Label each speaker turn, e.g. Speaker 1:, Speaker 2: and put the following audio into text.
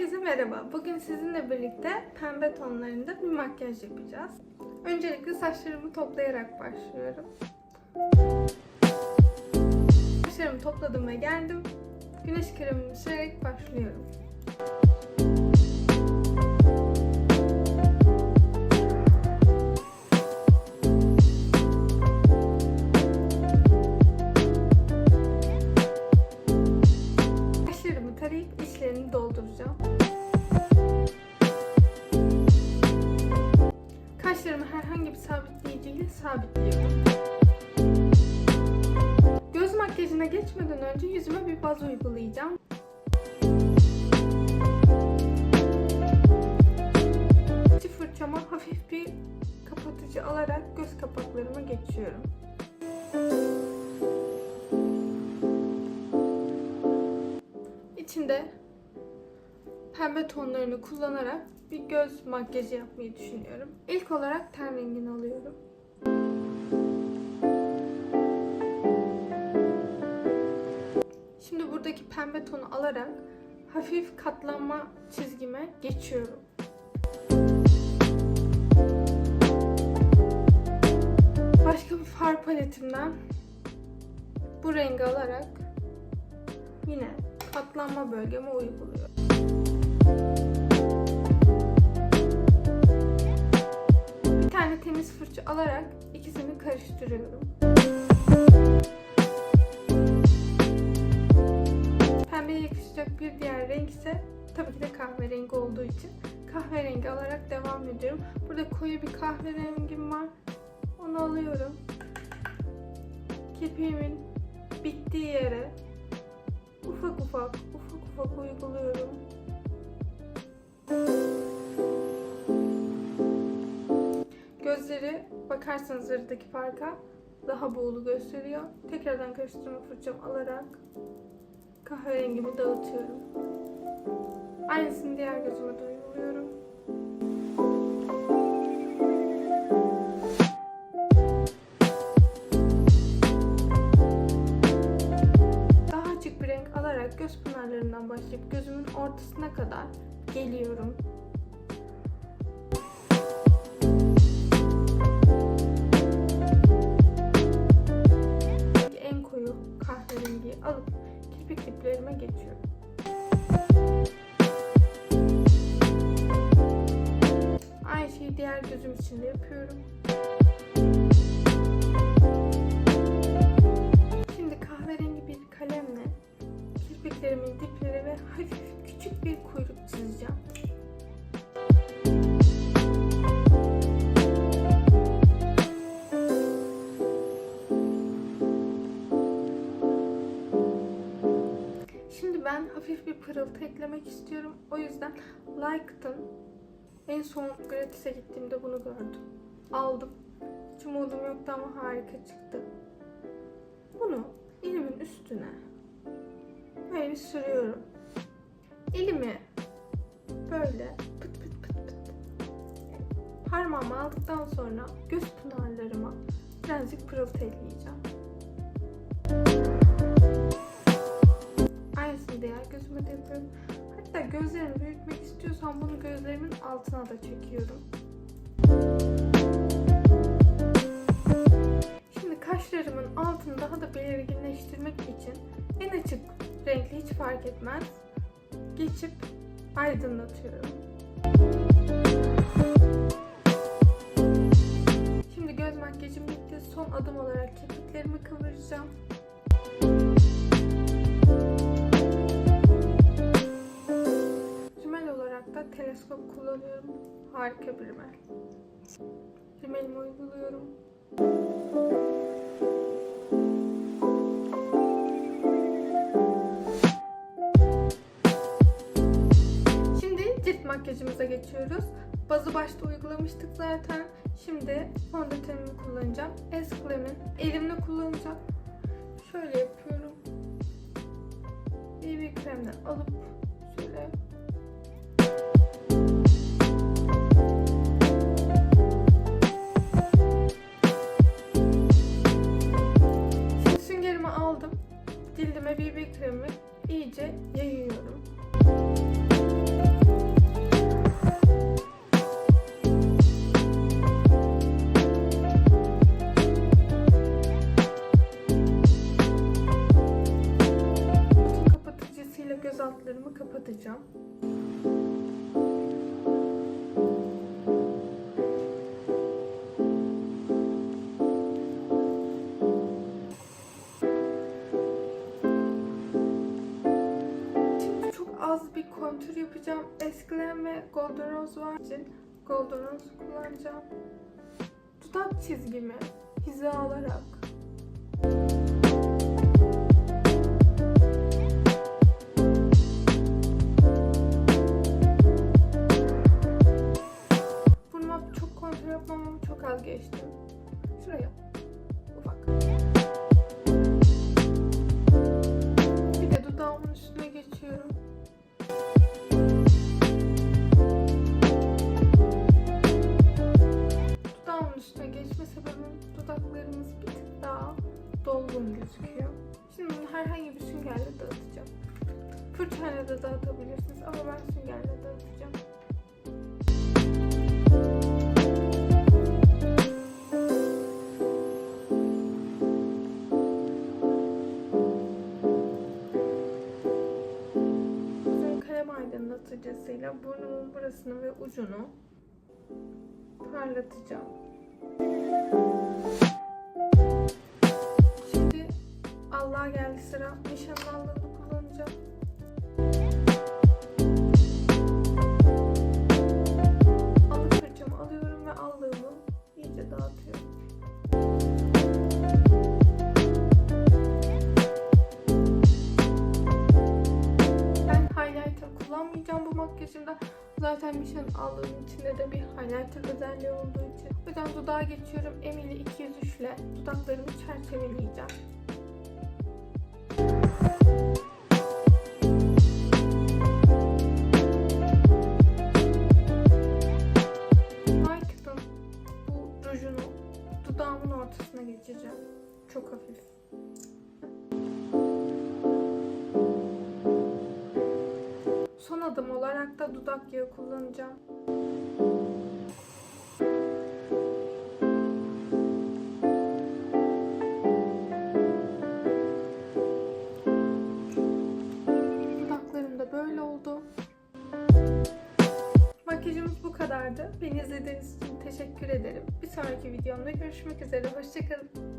Speaker 1: Herkese merhaba. Bugün sizinle birlikte pembe tonlarında bir makyaj yapacağız. Öncelikle saçlarımı toplayarak başlıyorum. Saçlarımı topladım ve geldim. Güneş kremimi sürerek başlıyorum. Dolduracağım. Kaşlarımı herhangi bir sabitleyiciyle sabitliyorum. Göz makyajına geçmeden önce yüzüme bir baz uygulayacağım. Fırçama hafif bir kapatıcı alarak göz kapaklarıma geçiyorum. Pembe tonlarını kullanarak bir göz makyajı yapmayı düşünüyorum. İlk olarak ten rengini alıyorum. Şimdi buradaki pembe tonu alarak hafif katlanma çizgime geçiyorum. Başka bir far paletimden bu rengi alarak yine katlanma bölgeme uyguluyorum. Bir tane temiz fırça alarak ikisini karıştırıyorum. Pembeye yakışacak bir diğer renk ise tabii ki de kahverengi olduğu için kahverengi alarak devam ediyorum. Burada koyu bir kahverengim var. Onu alıyorum. Kirpiğimin bittiği yere ufak ufak ufak ufak uyguluyorum. Gözleri bakarsanız aradaki farka daha buğulu gösteriyor. Tekrardan karıştırma fırçam alarak kahverengimi dağıtıyorum. Aynısını diğer gözüme de uyguluyorum. Daha açık bir renk alarak göz pınarlarından başlayıp gözümün ortasına kadar geliyorum. Geçiyorum. Aynı şeyi diğer gözüm için de yapıyorum. Şimdi kahverengi bir kalemle kirpiklerimin dipleri ve hafif küçük bir pırıltı eklemek istiyorum. O yüzden Like'tın en son gratis'e gittiğimde bunu gördüm. Aldım. Hiç umudum yoktu ama harika çıktı. Bunu elimin üstüne böyle sürüyorum. Elimi böyle pıt pıt pıt pıt parmağımı aldıktan sonra göz pınarlarıma birazcık pırıltı ekleyeceğim. Gözüme de yapıyorum. Hatta gözlerimi büyütmek istiyorsam bunu gözlerimin altına da çekiyorum. Şimdi kaşlarımın altını daha da belirginleştirmek için en açık renkli hiç fark etmez. Geçip aydınlatıyorum. Şimdi göz makyajım bitti. Son adım olarak kirpiklerimi kıvıracağım. Teleskop kullanıyorum. Harika bir rimel. Rimelimi uyguluyorum. Şimdi cilt makyajımıza geçiyoruz. Bazı başta uygulamıştık zaten. Şimdi fondötenimi kullanacağım. Esklem'in elimle kullanacağım. Şöyle yapıyorum. BB kremden alıp kapatacağım. Çok az bir kontür yapacağım. Eskilem ve Golden Rose var için Golden Rose kullanacağım. Dudak çizgimi hizalarak geçtim. Şuraya. Ufak. Bir de dudağımın üstüne geçiyorum. Dudağımın üstüne geçme sebebim dudaklarımız bir tık daha dolgun gözüküyor. Şimdi bunu herhangi bir süngerle dağıtacağım. Fırçayla da dağıtabilirsiniz ama ben süngerle dağıtacağım. Kalem aydınlatıcısıyla burnumun burasını ve ucunu parlatacağım. Şimdi Allah'a geldi sıra. Nişanın allığını kullanacağım. Highlighter kullanmayacağım bu makyajımda. Zaten nişan allığının içinde de bir highlighter özelliği olduğu için. O yüzden dudağa geçiyorum. Emily 203 ile dudaklarımı çerçeveleyeceğim. Son adım olarak da dudak yağı kullanacağım. Dudaklarım da böyle oldu. Makyajımız bu kadardı. Beni izlediğiniz için teşekkür ederim. Bir sonraki videomda görüşmek üzere. Hoşçakalın.